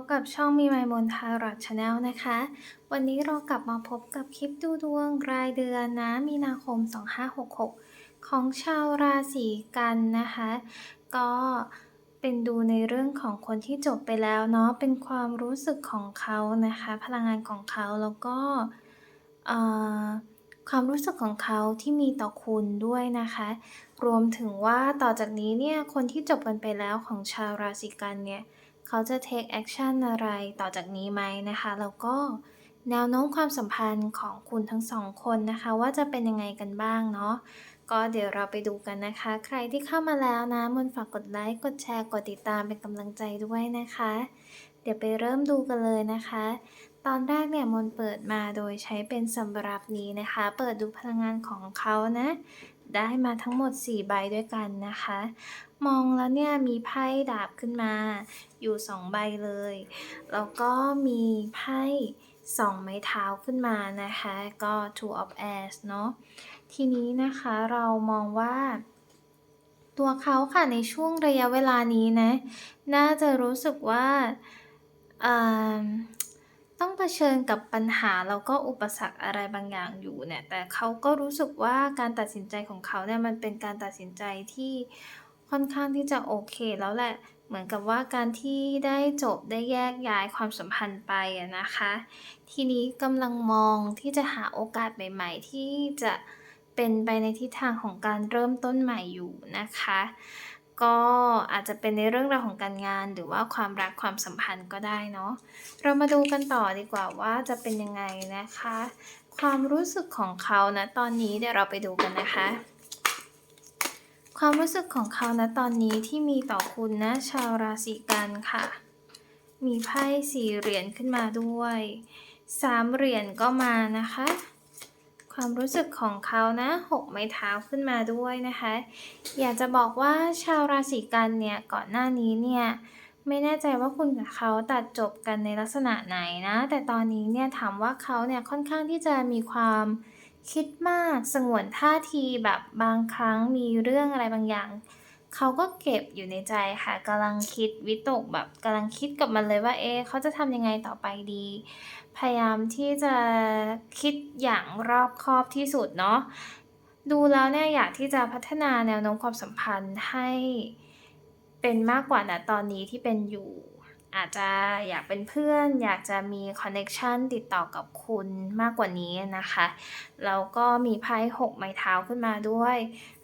บกับช่องมีไมมนทารอดชาแนลนะคะ วันนี้เรากลับมาพบกับคลิปดูดวงรายเดือนนะ มีนาคม 2566 ของชาวราศีกันนะคะ ก็เป็นดูในเรื่องของคนที่จบไปแล้วเนาะ เป็นความรู้สึกของเขานะคะ พลังงานของเขาแล้วก็ความรู้สึกของเขาที่มีต่อคุณด้วยนะคะ รวมถึงว่าต่อจากนี้เนี่ย คนที่จบกันไปแล้วของชาวราศีกันเนี่ย เขาจะ take action อะไรต่อจากนี้ไหมนะคะ แล้วก็แนวโน้มความสัมพันธ์ของคุณทั้งสองคนนะคะ ว่าจะเป็นยังไงกันบ้างเนาะก็เดี๋ยวเราไปดูกันนะคะ ใครที่เข้ามาแล้วนะมนฝากกดไลค์กดแชร์กดติดตามเป็นกำลังใจด้วยนะคะ เดี๋ยวไปเริ่มดูกันเลยนะคะ ตอนแรกเนี่ยมนเปิดมาโดยใช้เป็นสำหรับนี้นะคะ เปิดดูพลังงานของเขานะ ได้มาทั้งหมด 4 ใบด้วยกันนะคะ มองแล้วเนี่ยมีไพ่ดาบขึ้นมา อยู่2ใบเลย แล้วก็มีไพ่สองไม้เท้าขึ้นมานะคะ ก็ two of airs เนาะทีนี้นะคะเรามองว่า ตัวเขาค่ะในช่วงระยะเวลานี้นะ น่าจะรู้สึกว่าต้องเผชิญกับปัญหาแล้วก็อุปสรรคอะไรบางอย่างอยู่เนี่ยแต่เขาก็รู้สึกว่าการตัดสินใจของเขาเนี่ยมันเป็นการตัดสินใจที่ ค่อนข้างที่จะโอเคแล้วแหละ เหมือนกับว่าการที่ได้จบได้แยกย้ายความสัมพันธ์ไปนะคะ ทีนี้กำลังมองที่จะหาโอกาสใหม่ ๆ ที่จะเป็นไปในทิศทางของการเริ่มต้นใหม่อยู่นะคะ ก็อาจจะเป็นในเรื่องราวของการงานหรือว่าความรักความสัมพันธ์ก็ได้เนาะเรามาดูกันต่อดีกว่าว่าจะเป็นยังไงนะคะ ความรู้สึกของเขานะตอนนี้เดี๋ยวเราไปดูกันนะคะ ความรู้สึกของเขานะตอนนี้ที่มีต่อคุณนะชาวราศีกันค่ะ มีไพ่สี่เหรียญขึ้นมาด้วยสามเหรียญก็มานะคะ ความรู้สึกของเขานะหกไม้เท้าขึ้นมาด้วยนะคะ อยากจะบอกว่าชาวราศีกันเนี่ยก่อนหน้านี้เนี่ยไม่แน่ใจว่าคุณกับเขาตัดจบกันในลักษณะไหนนะ แต่ตอนนี้เนี่ยถามว่าเขาเนี่ยค่อนข้างที่จะมีความ คิดมากสงวนท่าทีแบบบางครั้งมีเรื่องอะไรบางอย่าง เขาก็เก็บอยู่ในใจค่ะกำลังคิดวิตกแบบกำลังคิดกับมันเลยว่าเอ๊เขาจะทำยังไงต่อไปดี พยายามที่จะคิดอย่างรอบคอบที่สุดเนาะดูแล้วเนี่ยอยากที่จะพัฒนาแนวโน้มความสัมพันธ์ให้เป็นมากกว่านะตอนนี้ที่เป็นอยู่ อาจจะอยากเป็นเพื่อน อยากจะมีคอนเน็ชันติดต่อกับคุณมากกว่านี้นะคะแล้วก็มีไพ่หกไม้เท้าขึ้นมาด้วย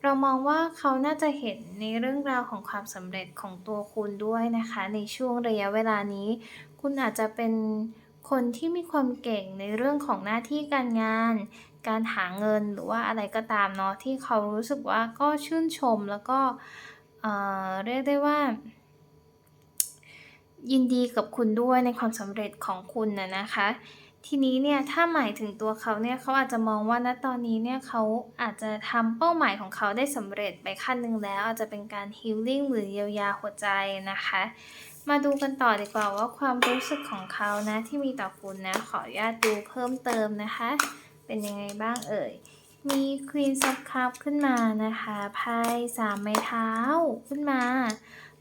เรามองว่าเขาน่าจะเห็นในเรื่องราวของความสำเร็จของตัวคุณด้วยนะคะ ในช่วงระยะเวลานี้ คุณอาจจะเป็นคนที่มีความเก่งในเรื่องของหน้าที่การงาน การหาเงินหรือว่าอะไรก็ตามเนาะที่เขารู้สึกว่าก็ชื่นชมแล้วก็เเรียกได้ว่า ยินดีกับคุณด้วยในความสำเร็จของคุณนะนะคะ ทีนี้เนี่ยถ้าหมายถึงตัวเขาเนี่ยเขาอาจจะมองว่าณตอนนี้เนี่ยเขาอาจจะทำเป้าหมายของเขาได้สำเร็จไปขั้นหนึ่งแล้ว อาจจะเป็นการฮีลลิ่งหรือเยียวยาหัวใจนะคะ มาดูกันต่อดีกว่าว่าความรู้สึกของเขานะที่มีต่อคุณนะขออนุญาตดูเพิ่มเติมนะคะ เป็นยังไงบ้างเอ่ยมี Queen of Cup ขึ้นมานะคะไพ่สามไม้เท้าขึ้นมา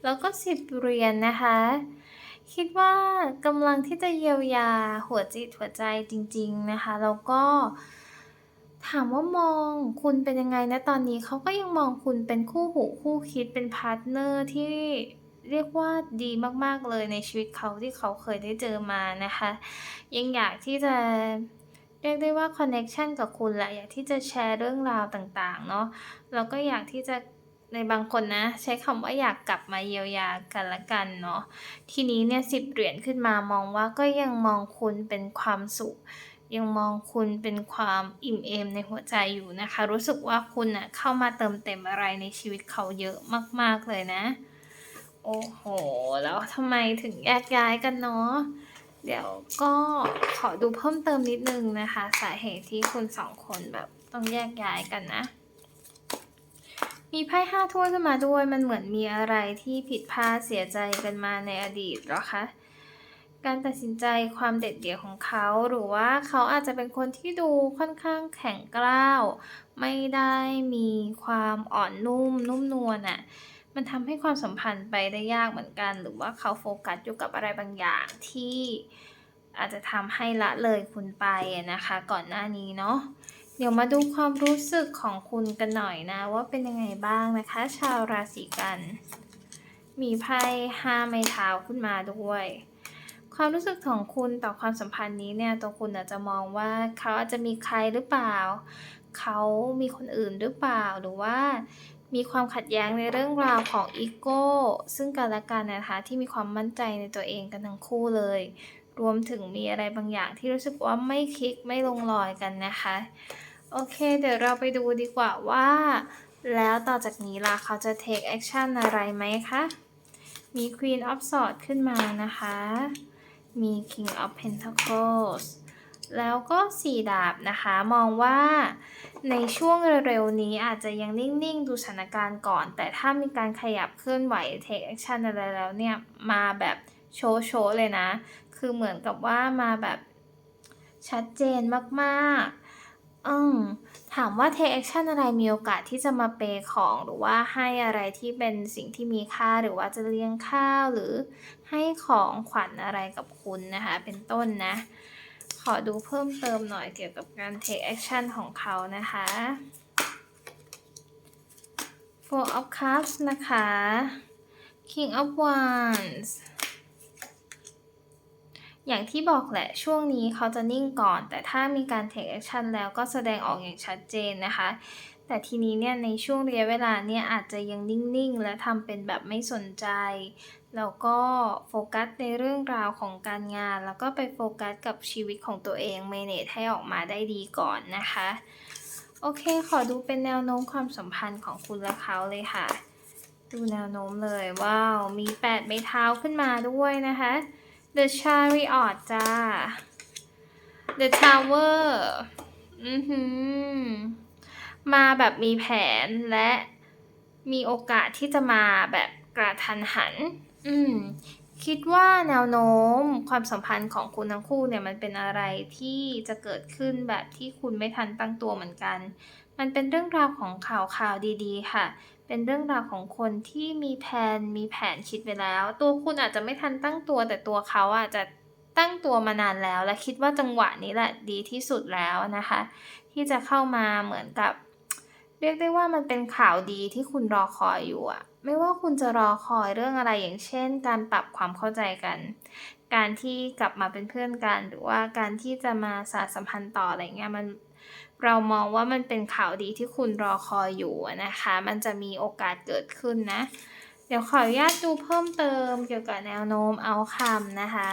แล้วก็สิบเหรียญนะคะ คิดว่ากำลังที่จะเยียวยาหัวจิตหัวใจจริง ๆนะคะ แล้วก็ ถามว่ามองคุณเป็นยังไงนะตอนนี้เขาก็ยังมองคุณเป็นคู่หูคู่คิดเป็นพาร์ทเนอร์ที่เรียกว่าดีมากๆเลยในชีวิตเขาที่เขาเคยได้เจอมานะคะ ยังอยากที่จะเรียกได้ว่าคอนเน็ชันกับคุณแหละอยากที่จะแชร์เรื่องราวต่างๆเนาะแล้วก็อยากที่จะ ในบางคนนะ ใช้คำว่าอยากกลับมาเยียวยากันละกันเนาะทีนี้เนี่ยสิบเหรียญขึ้นมามองว่าก็ยังมองคุณเป็นความสุข ยังมองคุณเป็นความอิ่มเอมในหัวใจอยู่นะคะ รู้สึกว่าคุณน่ะเข้ามาเติมเต็มอะไรในชีวิตเขาเยอะมาก ๆเลยนะ โอ้โห แล้วทำไมถึงแยกย้ายกันเนาะเดี๋ยวก็ขอดูเพิ่มเติมนิดนึงนะคะ สาเหตุที่คุณสองคนแบบต้องแยกย้ายกันนะ มีไพ่ห้าถ้วยขึ้นมาด้วย มันเหมือนมีอะไรที่ผิดพลาดเสียใจกันมาในอดีตหรอคะ การตัดสินใจความเด็ดเดี่ยวของเขาหรือว่าเขาอาจจะเป็นคนที่ดูค่อนข้างแข็งกร้าว ไม่ได้มีความอ่อนนุ่มนุ่มนวลอะมันทำให้ความสัมพันธ์ไปได้ยากเหมือนกัน หรือว่าเขาโฟกัสอยู่กับอะไรบางอย่างที่อาจจะทำให้ละเลยคุณไปนะคะ ก่อนหน้านี้เนาะ เดี๋ยวมาดูความรู้สึกของคุณกันหน่อยนะ ว่าเป็นยังไงบ้างนะคะ ชาวราศีกัน มีไพ่ห้าไม้เท้าขึ้นมาด้วยความรู้สึกของคุณต่อความสัมพันธ์นี้เนี่ยตัวคุณอาจจะมองว่าเขาอาจจะมีใครหรือเปล่า เขามีคนอื่นหรือเปล่าหรือว่ามีความขัดแย้งในเรื่องราวของอีโก้ซึ่งกันและกันนะคะที่มีความมั่นใจในตัวเองกันทั้งคู่เลย รวมถึงมีอะไรบางอย่างที่รู้สึกว่าไม่คลิกไม่ลงรอยกันนะคะ โอเค เดี๋ยวเราไปดูดีกว่าว่า แล้วต่อจากนี้ล่ะเขาจะ take action อะไรไหมคะ มี Queen of Swords ขึ้นมานะคะ มี King of Pentacles แล้วก็สี่ดาบนะคะ มองว่าในช่วงเร็วๆนี้อาจจะยังนิ่ง ๆ ดูสถานการณ์ก่อน แต่ถ้ามีการขยับเคลื่อนไหว take action อะไรแล้วเนี่ย มาแบบโชว์ๆเลยนะ คือเหมือนกับว่ามาแบบชัดเจนมาก ๆ อืม ถามว่า take action อะไรมีโอกาสที่จะมาเปย์ของ หรือว่าให้อะไรที่เป็นสิ่งที่มีค่าหรือว่าจะเลี้ยงข้าวหรือให้ของขวัญอะไรกับคุณนะคะ เป็นต้นนะ ขอดูเพิ่มเติมหน่อยเกี่ยวกับการ take action ของเขานะคะ Four of Cups นะคะ King of Wands อย่างที่บอกแหละช่วงนี้เขาจะนิ่งก่อน แต่ถ้ามีการ take action แล้วก็แสดงออกอย่างชัดเจนนะคะ แต่ทีนี้เนี่ยในช่วงระยะเวลาเนี่ยอาจจะยังนิ่งๆ และทำเป็นแบบไม่สนใจ แล้วก็โฟกัสในเรื่องราวของการงาน แล้วก็ไปโฟกัสกับชีวิตของตัวเองเมเนจให้ออกมาได้ดีก่อนนะคะ โอเค ขอดูเป็นแนวโน้มความสัมพันธ์ของคุณและเขาเลยค่ะ ดูแนวโน้มเลยว้าวมี8ไม้เท้าขึ้นมาด้วยนะคะ The Chariot จ้า The Tower อือหือ มาแบบมีแผนและมีโอกาสที่จะมาแบบกระทันหัน อืม คิดว่าแนวโน้มความสัมพันธ์ของคุณทั้งคู่เนี่ยมันเป็นอะไรที่จะเกิดขึ้นแบบที่คุณไม่ทันตั้งตัวเหมือนกัน มันเป็นเรื่องราวของข่าวข่าวดีๆ ค่ะ เป็นเรื่องราวของคนที่มีแผนมีแผนคิดไว้แล้ว ตัวคุณอาจจะไม่ทันตั้งตัวแต่ตัวเขาอาจจะตั้งตัวมานานแล้ว และคิดว่าจังหวะนี้แหละดีที่สุดแล้วนะคะ ที่จะเข้ามาเหมือนกับ เรียกได้ว่ามันเป็นข่าวดีที่คุณรอคอยอยู่อะไม่ว่าคุณจะรอคอยเรื่องอะไรอย่างเช่น การปรับความเข้าใจกัน การที่กลับมาเป็นเพื่อนกัน หรือว่าการที่จะมาสานสัมพันธ์ต่ออะไรเงี้ยมัน เรามองว่ามันเป็นข่าวดีที่คุณรอคอยอยู่นะคะ มันจะมีโอกาสเกิดขึ้นนะ เดี๋ยวขออนุญาตดูเพิ่มเติมเกี่ยวกับแนวโน้มเอาคำนะคะ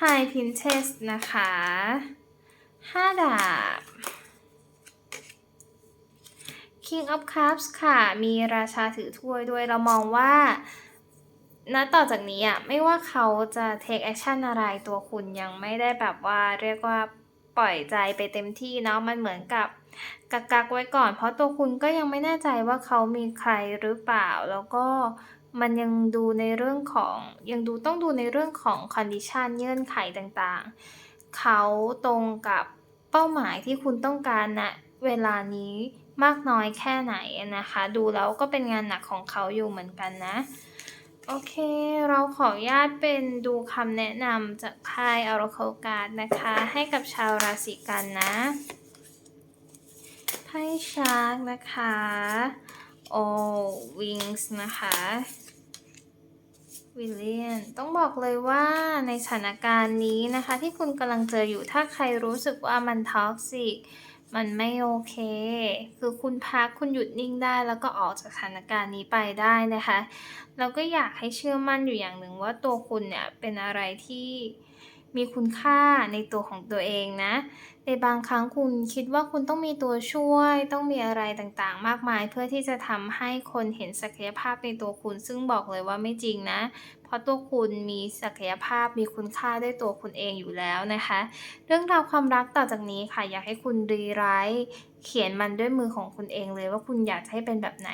High Princess นะคะห้าดาบ King of Cups ค่ะ มีราชาถือถ้วยด้วย เรามองว่า ณต่อจากนี้อะไม่ว่าเขาจะ take action อะไรตัวคุณยังไม่ได้แบบว่าเรียกว่าปล่อยใจไปเต็มที่เนาะมันเหมือนกับกักกักไว้ก่อน เพราะตัวคุณก็ยังไม่แน่ใจว่าเขามีใครหรือเปล่า แล้วก็มันยังดูในเรื่องของยังดูต้องดูในเรื่องของ condition เงื่อนไขต่างๆ เขาตรงกับเป้าหมายที่คุณต้องการณนะเวลานี้มากน้อยแค่ไหนนะคะ ดูแล้วก็เป็นงานหนักของเขาอยู่เหมือนกันนะ โอเค เราขออนุญาตเป็นดูคำแนะนำจากไพ่ Oracle Card นะคะ ให้กับชาวราศีกันนะไพ่ชาร์กนะคะ โอวิงส์นะคะวิลเลียนต้องบอกเลยว่าในสถานการณ์นี้นะคะ ที่คุณกำลังเจออยู่ถ้าใครรู้สึกว่ามันท็อกซิก มันไม่โอเค คือคุณพักคุณหยุดนิ่งได้ แล้วก็ออกจากสถานการณ์นี้ไปได้นะคะ เราก็อยากให้เชื่อมั่นอยู่อย่างหนึ่งว่าตัวคุณเนี่ยเป็นอะไรที่มีคุณค่าในตัวของตัวเองนะ ในบางครั้งคุณคิดว่าคุณต้องมีตัวช่วย ต้องมีอะไรต่างๆ มากมาย เพื่อที่จะทำให้คนเห็นศักยภาพในตัวคุณ ซึ่งบอกเลยว่าไม่จริงนะ เพราะตัวคุณมีศักยภาพมีคุณค่าด้วยตัวคุณเองอยู่แล้วนะคะ เรื่องราวความรักต่อจากนี้ค่ะ อยากให้คุณรีไรต์เขียนมันด้วยมือของคุณเองเลยว่าคุณอยากให้เป็นแบบไหน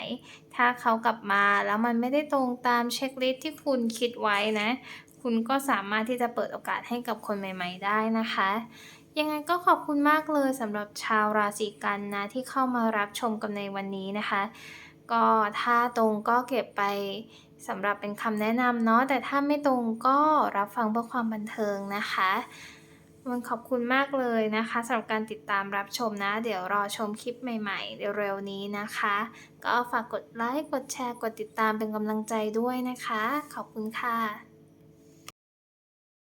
ถ้าเขากลับมาแล้วมันไม่ได้ตรงตามเช็คลิสที่คุณคิดไว้นะ คุณก็สามารถที่จะเปิดโอกาสให้กับคนใหม่ ๆ ได้นะคะยังไงก็ขอบคุณมากเลยสำหรับชาวราศีกันนะที่เข้ามารับชมกันในวันนี้นะคะ ก็ถ้าตรงก็เก็บไป สำหรับเป็นคำแนะนำเนาะแต่ถ้าไม่ตรงก็รับฟังเพื่อความบันเทิงนะคะมันขอบคุณมากเลยนะคะสำหรับการติดตามรับชมนะ เดี๋ยวรอชมคลิปใหม่ ๆ เร็วๆนี้นะคะ ก็ฝากกดไลค์กดแชร์กดติดตามเป็นกำลังใจด้วยนะคะ ขอบคุณค่ะ